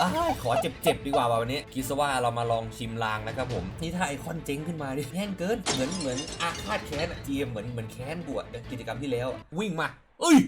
อขอเจ็บๆดีกว่าวันนี้คิดซะว่าเรามาลองชิมลางนะครับผมนี่ถ้าไอคอนเจ๊งขึ้นมาดิแห้งเกินเหมือนเหมือนอาฆาตแค้นอะเจียมเหมือนเหมือนแค้นบวชกิจกรรมที่แล้ว วิ่งมาเอ้ย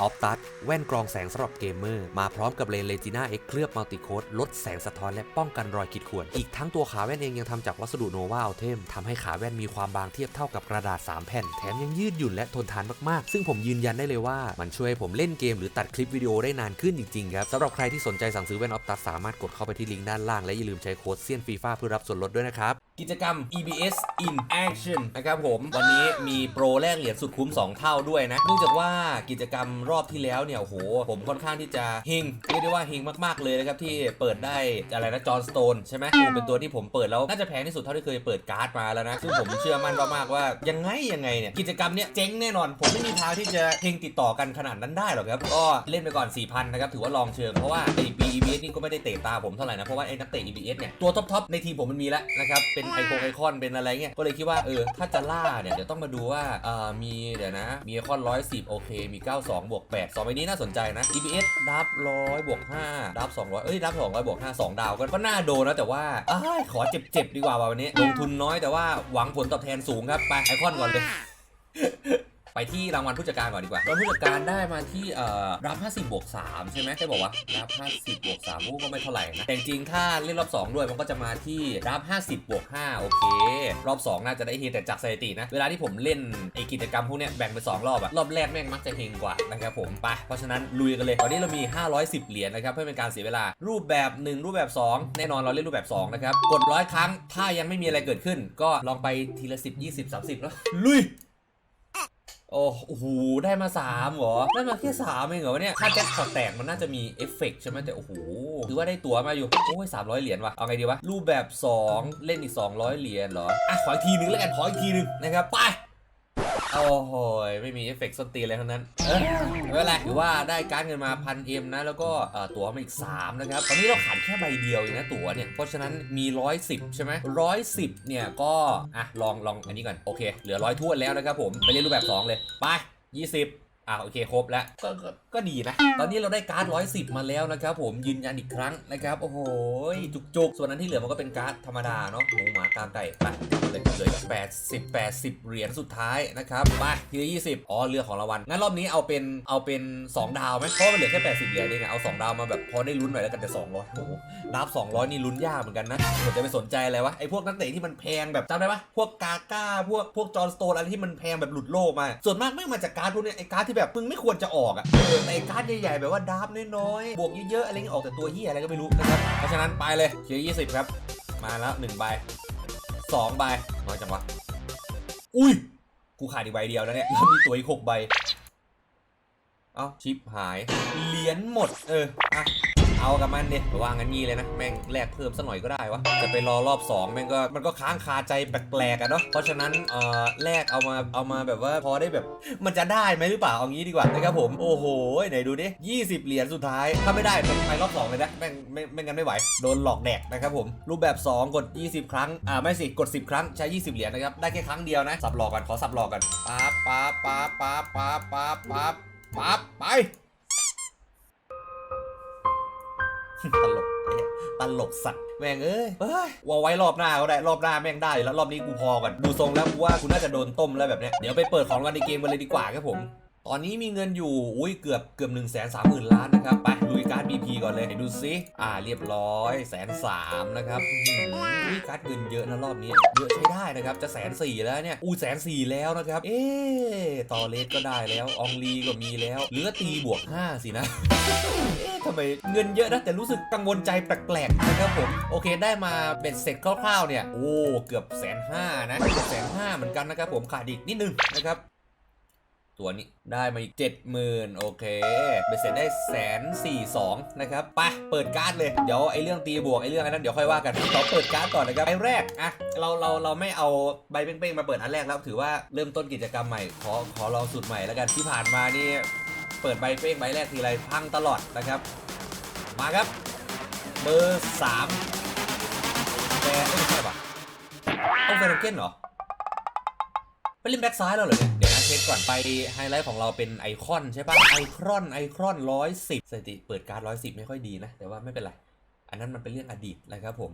ออฟตัดแว่นกรองแสงสำหรับเกมเมอร์ มาพร้อมกับเลนเลจิน่าเอ็กเคลือบมัลติโคดลดแสงสะท้อนและป้องกันรอยขีดข่วน อีกทั้งตัวขาแว่นเองยังทำจากวัสดุโนวาอัลเทมทำให้ขาแว่นมีความบางเทียบเท่ากับกระดาษ 3 แผ่น แถมยังยืดหยุ่นและทนทานมากๆ ซึ่งผมยืนยันได้เลยว่า มันช่วยให้ผมเล่นเกมหรือตัดคลิปวิดีโอได้นานขึ้นจริงๆครับสำหรับใครที่สนใจสั่งซื้อแว่นออฟตัดสามารถกดเข้าไปที่ลิงก์ด้านล่างและอย่าลืมใช้โค้ดเซียนฟีฟ่าเพื่อรับส่วนลดด้วยนะครับ กิจกรรม EBS in Action นะครับผม วันนี้มีโปรแลกเหรียญสุดคุ้ม 2 เท่าด้วยนะเนื่องจากว่ากิจกรรมรอบที่แล้วเนี่ยโห ผมค่อนข้างที่จะเฮงเรียกได้ว่าเฮงมากๆเลยนะครับ ที่เปิดได้อะไรนะจอห์นสโตนใช่ไหมโอ้เป็นตัวที่ผมเปิดแล้ว น่าจะแพงที่สุดเท่าที่เคยเปิดการ์ดมาแล้วนะ ซึ่งผมเชื่อมั่นมากๆว่า ยังไงยังไงเนี่ยกิจกรรมเนี้ยเจ๊งแน่นอน ผมไม่มีทางที่จะเฮงติดต่อกันขนาดนั้นได้หรอกครับก็เล่นไปก่อน4,000นะครับถือว่าลองเชิงเพราะว่าไอ้ EBS นี่ก็ไม่ได้เตะตาผมเท่าไหร่นะเพราะว่าไอ้นักเตะ EBS เนี่ยตัวท็อปๆในทีมผมมันมีแล้วนะครับเป็นไอโคงไอคอนเป็นอะไรเงี้ยก็เลยคิดว่าเออถ้าจะล่าเนี่ยเดี๋ยวต้องมาดูว่าเอ่อมีเดี๋ยวนะมีไอคอน110 โอเค มี 92 บวก 8 2ใบนี้น่าสนใจนะ EBS ดับ100บวก5ดับ200 เอ้ยดับ200บวก5 2 ดาวก็ก็น่าโดนนะแต่ว่าอ้ายขอเจ็บๆดีกว่าว่ะวันนี้ ลงทุนน้อยแต่ว่าหวังผลตอบแทนสูงครับไปไอคอนก่อนเลย ไปที่รางวัลผู้จัดการก่อนดีกว่ารางวัลผู้จัดการได้มาที่เอ่อรับ50บวก3ใช่ไหมใช่บอกว่ารับ50บวก3โอ้ก็ไม่เท่าไหร่นะแต่จริงๆถ้าเล่นรอบ 2 ด้วยมันก็จะมาที่รับ 50บวก5โอเค รอบ 2 น่าจะได้เฮแต่จากสถิตินะ เวลาที่ผมเล่นไอกิจกรรมพวกเนี้ยแบ่งเป็น2รอบอะรอบแรกแม่งมักจะเฮงกว่านะครับผมไปเพราะฉะนั้นลุยกันเลยตอนนี้เรามี 510 เหรียญนะครับเพื่อเป็นการเสียเวลารูปแบบ 1 รูปแบบ 2 แน่นอนเราเล่นรูปแบบ 2 นะครับ กดร้อยครั้ง ถ้ายังไม่มีอะไรเกิดขึ้น ก็ลองไปทีละ 10 20 30 แล้ว ลุย โอ้โห ได้มา3เหรอ ได้มาแค่3เองเหรอวะเนี่ย ถ้าแจ็คพอตแตกมันน่าจะมีเอฟเฟกต์ใช่ไหมแต่โอ้โห ถือว่าได้ตั๋วมาอยู่ โอ้ยสามร้อยเหรียญว่ะ เอาไงดีวะ รูปแบบ 2 เล่นอีก 200 เหรียญเหรอ อะ ขออีกทีนึงแล้วกัน ขออีกทีนึงนะครับ ไป โอ้โหไม่มีเอฟเฟกต์ส้นตีนอะไรทั้งนั้น เออไม่เป็นไรถือว่าได้การดเงินมาพันเอ็มนะ แล้วก็เอ่อตั๋วมาอีก 3 นะครับ ตอนนี้เราขาดแค่ใบเดียวเองนะตั๋วเนี่ย เพราะฉะนั้นมี 110 ใช่ไหมร้อยสิบเนี่ยก็ อะ ลองลองอันนี้ก่อน โอเค เหลือร้อยทวนแล้วนะครับผม ไปเล่นรูปแบบ 2 เลย ไป 20 อะโอเคครบแล้วก็ก็ก็ดีนะ ตอนนี้เราได้การ์ด110มาแล้วนะครับผมยืนยันอีกครั้งนะครับ โอ้โหจุกๆ ส่วนนั้นที่เหลือมันก็เป็นการ์ดธรรมดาเนาะหมูหมากาไก่ไปเลยเลย80 80เหรียญสุดท้ายนะครับไปทีละ20อ๋อเรือของรางวัลงั้นรอบนี้เอาเป็นเอาเป็น2ดาวไหมเพราะมันเหลือแค่80เหรียญเองอะเอา2ดาวมาแบบพอได้ลุ้นหน่อยแล้วกันแต่200โอ้โหดับ200นี่ลุ้นยากเหมือนกันนะผมจะไปสนใจอะไรวะไอ้พวกนักเตะที่มันแพงแบบจำได้ปะพวกกาก้าพวกพวกจอร์นสโตนอะไรที่มันแพงแบบหลุดโลกมาส่วนมากไม่มาจากการ์ดพวกเนี้ยไอ้การ์ดที่แบบมึงไม่ควรจะออกอะเออแต่ไอ้การ์ดใหญ่ๆแบบว่าดับน้อยๆ บวกเยอะๆอะไรเงี้ยออกแต่ตัวเฮียอะไรก็ไม่รู้นะครับ เพราะฉะนั้นไปเลยเชียร์20ครับ มาแล้ว1ใบ2ใบน้อยจังวะ อุ้ย กูขาดอีกใบเดียวนะเนี่ยแล้วมีตัวอีก6ใบ เอ้าชิปหาย เหรียญหมด เออ อะ เอากับมันดิระวังงั้นงี้เลยนะ แม่งแลกเพิ่มสักหน่อยก็ได้วะ จะไปรอรอบ 2 แม่งก็มันก็ค้างคาใจแปลกๆอะเนาะ เพราะฉะนั้นเอ่อแลกเอามาเอามาแบบว่าพอได้แบบ มันจะได้ไหมหรือเปล่าเอางี้ดีกว่านะครับผม โอ้โหไหนดูดิ20 เหรียญสุดท้าย ถ้าไม่ได้ไปรอบ2เลยนะแม่งไม่ไม่งั้นไม่ไหว โดนหลอกแดกนะครับผม รูปแบบ 2 กด 20 ครั้ง อ่าไม่สิ กด 10 ครั้งใช้ 20 เหรียญนะครับ ได้แค่ครั้งเดียวนะ สับหลอกกันขอสับหลอกกันปั๊าป๊าป๊าป๊าป๊าป๊าป๊าไป ตลกเอ้ยตลกสัตว์แม่งเอ้ยเอ้ยว่าไว้รอบหน้าก็ได้รอบหน้าแม่งได้อยู่แล้วรอบนี้กูพอก่อนดูทรงแล้วกูว่ากูน่าจะโดนต้มแล้วแบบเนี้ยเดี๋ยวไปเปิดของรางวัลในเกมกันเลยดีกว่าครับผม ตอนนี้มีเงินอยู่ อุ้ยเกือบเกือบ1นึ่งแสนสามหมื่นล้านนะครับ ไปลุยการ์ด BP ก่อนเลยดูซิ อ่าเรียบร้อยแสนสามนะครับอุ้ยการ์ดเงินเยอะนะรอบนี้ เยอะใช้ได้นะครับ จะแสนสี่แล้วเนี่ย อู้แสนสี่แล้วนะครับ เอ๊ะต่อเลสก็ได้แล้ว อองลีก็มีแล้ว เหลือตีบวกห้าสินะเอ๊ะทำไมเงินเยอะนะ แต่รู้สึกกังวลใจแปลกๆนะครับผม โอเคได้มาเบ็ดเสร็จคร่าวๆเนี่ย โอ้ เกือบแสนห้านะเกือบแสนห้าเหมือนกันนะครับผมขาดอีกนิดนึงนะครับ ตัวนี้ได้มาอีก 70,000 โอเคเบ็ดเสร็จได้แสนสี่สองนะครับไปเปิดการ์ดเลย เดี๋ยวไอ้เรื่องตีบวกไอ้เรื่องอันนั้นเดี๋ยวค่อยว่ากันขอเปิดการ์ดก่อนนะครับไอ้แรกอะเราเราเราไม่เอาใบเป้งๆมาเปิดอันแรกแล้วถือว่าเริ่มต้นกิจกรรมใหม่ ขอขอลองสูตรใหม่แล้วกันที่ผ่านมานี่เปิดใบเป้งใบแรกทีไรพังตลอดนะครับ มาครับเบอร์สามแฟร์ไม่ใช่ปะต้องแฟร์เก้นเหรอ ไปเล่นแบ็กซ้ายแล้วเหรอเนี่ย เดี๋ยวนะเช็คก่อนไปไฮไลท์ของเราเป็นไอคอนใช่ปะไอคอนไอคอนร้อยสิบสถิติเปิดการร้อยสิบไม่ค่อยดีนะ แต่ว่าไม่เป็นไร อันนั้นมันเป็นเรื่องอดีตนะครับผม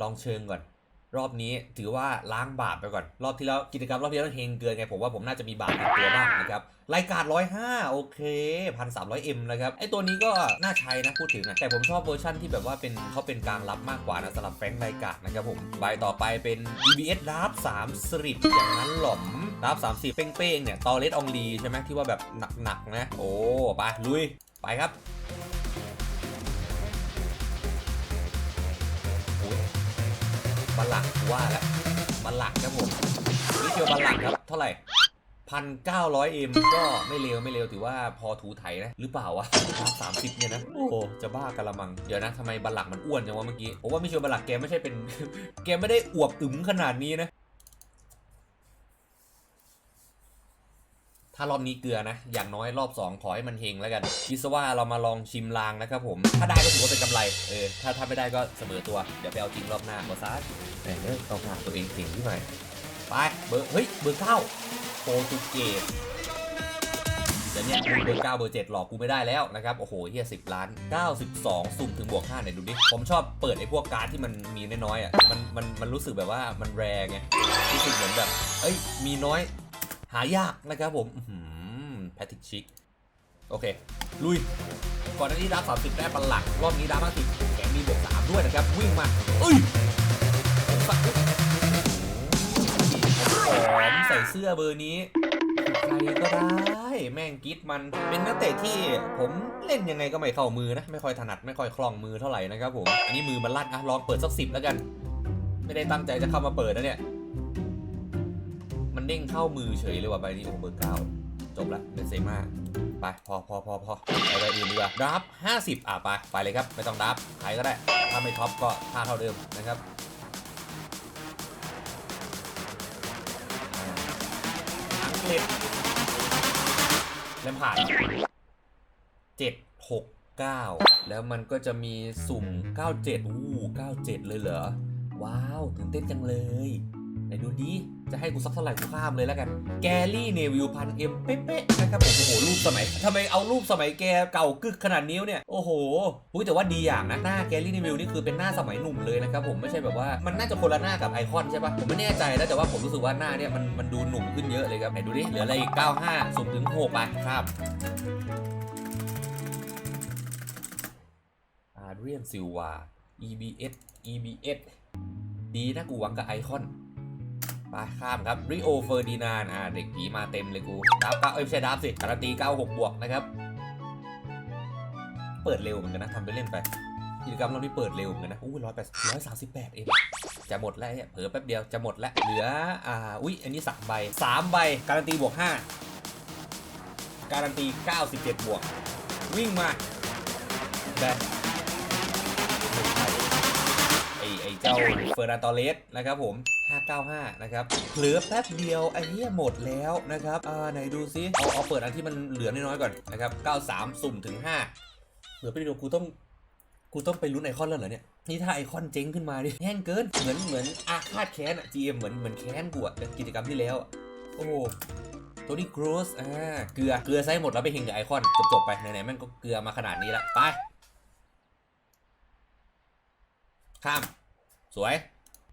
ลองเชิงก่อน รอบนี้ถือว่าล้างบาปไปก่อน รอบที่แล้วกิจกรรมรอบที่แล้วเฮงเกินไงผมว่าผมน่าจะมีบาปติดตัวบ้างนะครับรายการ105 โอเคพันสามร้อยเอ็มนะครับไอตัวนี้ก็น่าใช้นะพูดถึงนะแต่ผมชอบเวอร์ชั่นที่แบบว่าเป็นเขาเป็นกลางรับมากกว่านะสำหรับแฟงรายการนะครับผมใบต่อไปเป็น EBS ดับ 3 สริปอย่างนั้นหรอมดับ 30 เป้งๆเนี่ยตอเลสองลีใช่ไหมที่ว่าแบบหนักๆนะโอ้ไปลุยไปครับ บัลลักว่าแล้วบัลลักครับผมนี่เชียวบัลลักครับเท่าไหร่พันเก้าร้อยเอ็มก็ไม่เลวไม่เลวถือว่าพอถูไถนะหรือเปล่าวะสามสิบเนี่ยนะ โอ้จะบ้ากะละมัง เดี๋ยวนะทำไมบัลลักมันอ้วนจังวะเมื่อกี้ผมว่าไม่เชียวบัลลักแกไม่ใช่เป็น แกไม่ได้อวบอึมขนาดนี้นะ ถ้ารอบนี้เกลือนะ อย่างน้อยรอบ 2 ขอให้มันเฮงแล้วกันคิดซะว่าเรามาลองชิมลางนะครับผม ถ้าได้ก็ถือว่าเป็นกำไร เออ ถ้าถ้าไม่ได้ก็เสมอตัว เดี๋ยวไปเอาจริงรอบหน้าบอซ่าแต่เลิกเอาหาตัวเองสิ่งที่ไหนไป เบอร์ เฮ้ย เบอร์เก้าโปรตุเกสเดี๋ยวเนี้ยเบอร์เก้าเบอร์เจ็ดหลอกกูไม่ได้แล้วนะครับ โอ้โหเฮียสิบล้าน 92 สุ่มถึงบวก5เนี่ยดูดิ ผมชอบเปิดไอ้พวกการ์ดที่มันมีน้อยๆอะ มัน มัน มันรู้สึกแบบว่ามันแรงไง รู้สึกเหมือนแบบ เอ้ย มีน้อย หายากนะครับผมแพทริกชิก โอเค ลุย ก่อนหน้านี้ดับสามสิบได้ปันหลัก รอบนี้ดับมาสิบแถมมีบวกสามด้วยนะครับ วิ่งมา เอ้ยสักใส่เสื้อเบอร์นี้ใครก็ได้แม่งกิดมันเป็นนักเตะที่ผมเล่นยังไงก็ไม่เข้ามือนะ ไม่ค่อยถนัดไม่ค่อยคล่องมือเท่าไหร่นะครับผม อันนี้มือมันลั่นอะลองเปิดสักสิบแล้วกัน ไม่ได้ตั้งใจจะเข้ามาเปิดนะเนี่ย มันเด้งเข้ามือเฉยเลยว่ะใบนี้โอ้เบอร์เก้าจบละเบนเซม่าไปพอพอพอพอไปใบอื่นดีกว่าดับ50อะไปไปเลยครับไม่ต้องดับใครก็ได้ ถ้าไม่ท็อปก็ค่าเท่าเดิมนะครับอังกฤษเล่มผ่านเจ็ดหกเก้าแล้วมันก็จะมีสุ่ม97อู้97เลยเหรอ ว้าวตื่นเต้นจังเลย ให้กูสักเท่าไหร่กูข้ามเลยแล้วกัน แกลี่เนวิลพันเอ็มเป๊ะๆนะครับผมโอ้โหรูปสมัยทำไมเอารูปสมัยแกเก่ากึกขนาดนี้วเนี่ยโอ้โหอุ้ยแต่ว่าดีอย่างนะหน้าแกลี่เนวิลนี่คือเป็นหน้าสมัยหนุ่มเลยนะครับผมไม่ใช่แบบว่ามันน่าจะคนละหน้ากับไอคอนใช่ปะผมไม่แน่ใจแล้วแต่ว่าผมรู้สึกว่าหน้าเนี่ยมันมันดูหนุ่มขึ้นเยอะเลยครับไหนดูดิเหลืออะไรอีก95สุ่มถึง6ไปครับอาเรียนซิลวา EBS EBS ดีนะกูหวังกับไอคอน ไปข้ามครับริโอเฟอร์ดินานอ่าเด็กผีมาเต็มเลยกูดับเก้าเอ้ยไม่ใช่ดับสิการันตี96บวกนะครับ เปิดเร็วเหมือนกันนะทำไปเล่นไปกิจกรรมเรานี่เปิดเร็วเหมือนกันนะอู้ร้อยแปดร้อยสามสิบแปดเองจะหมดแล้วเนี่ยเผลอแป๊บเดียวจะหมดแล้วเหลืออ่าอุ้ยอันนี้สามใบสามใบการันตีบวกห้าการันตี97บวกวิ่งมา จ้าเฟอร์นันตอเลสนะครับผม 595 นะครับเหลือแป๊บเดียวไอ้เหี้ยหมดแล้วนะครับอ่าไหนดูซิเอาเอาเปิดอันที่มันเหลือน้อยๆก่อนนะครับ 93 สุ่มถึง 5 เหลือไปเดียวกูต้องกูต้องไปลุ้นไอคอนแล้วเหรอเนี่ย นี่ถ้าไอคอนเจ๊งขึ้นมาดิแห้งเกิน เหมือนเหมือนอาฆาตแค้นอะ GM เหมือนเหมือนแค้นกูอะเป็นกิจกรรมที่แล้ว โอ้โหตัวนี้กรูสอ่า เกลือ เกลือไซส์หมดแล้วไปเฮงกับไอคอน จบๆไป ไหนๆแม่งก็เกลือมาขนาดนี้ละ ไป ข้าม สวย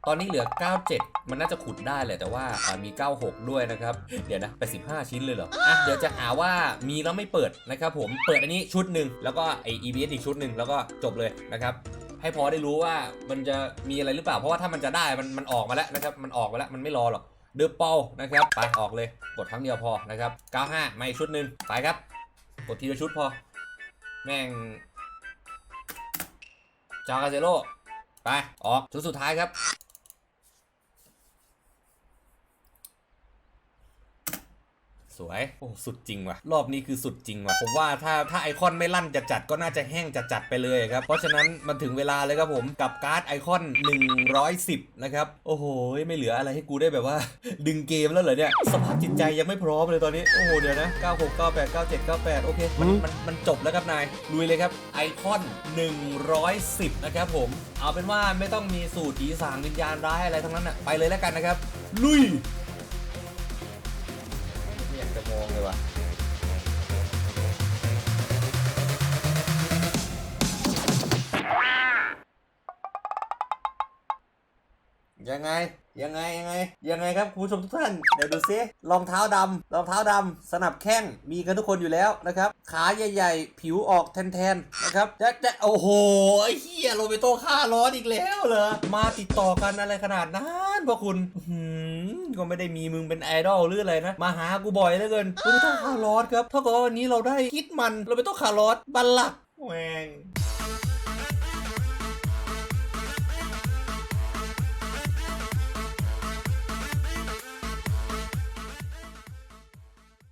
ตอนนี้เหลือ 97 มันน่าจะขุดได้แหละแต่ว่ามี 96 ด้วยนะครับ เดี๋ยวนะไป 15 ชิ้นเลยเหรออะเดี๋ยวจะหาว่ามีแล้วไม่เปิดนะครับผมเปิดอันนี้ชุดหนึ่งแล้วก็ไอ EBS อีกชุดหนึ่งแล้วก็จบเลยนะครับให้พอได้รู้ว่ามันจะมีอะไรหรือเปล่า เพราะว่าถ้ามันจะได้มันมันออกมาแล้วนะครับ มันออกมาแล้วมันไม่รอหรอกเดอเปานะครับไปออกเลยกดครั้งเดียวพอนะครับ 95มาอีกชุดหนึ่งไปครับ กดทีละชุดพอ แม่งจากาเซโร่ ไป ออก ชุดสุดท้ายครับ สวย โอ้สุดจริงว่ะ รอบนี้คือสุดจริงว่ะ ผมว่าถ้าถ้าไอคอนไม่ลั่นจัดจัดๆก็น่าจะแห้งจัดจัดๆไปเลยครับ เพราะฉะนั้นมันถึงเวลาเลยครับผมกับการ์ดไอคอน 110 นะครับ โอ้โห ไม่เหลืออะไรให้กูได้แบบว่า ดึงเกมแล้วเหรอเนี่ย สภาพจิตใจยังไม่พร้อมเลยตอนนี้ โอ้โห เดี๋ยวนะ 96 98 97 98 โอเค มันมันมันจบแล้วครับนาย ลุยเลยครับไอคอน 110 นะครับผม เอาเป็นว่าไม่ต้องมีสูตรผีสางวิญญาณร้ายอะไรทั้งนั้นอะไปเลยแล้วกันนะครับ ลุยไม่อย ยังไง ยังไงยังไง ยังไงครับคุณผู้ชมทุกท่าน เดี๋ยวดูซิรองเท้าดำรองเท้าดำสนับแข้งมีกันทุกคนอยู่แล้วนะครับ ขาใหญ่ๆ ผิวออกแทนๆนะครับจะจะโอ้โหไอ้เฮียโรเบโต้ค่าร้อนอีกแล้วเหรอมาติดต่อกันอะไรขนาดนั้นพวกคุณอื้อหือก็ไม่ได้มีมึงเป็นไอดอลหรืออะไรนะ มาหากูบ่อยเหลือเกินโรเบโต้ค่าร้อนครับเท่ากับว่าวันนี้เราได้คิดมันโรเบโต้ค่าร้อนบัลลักแหวง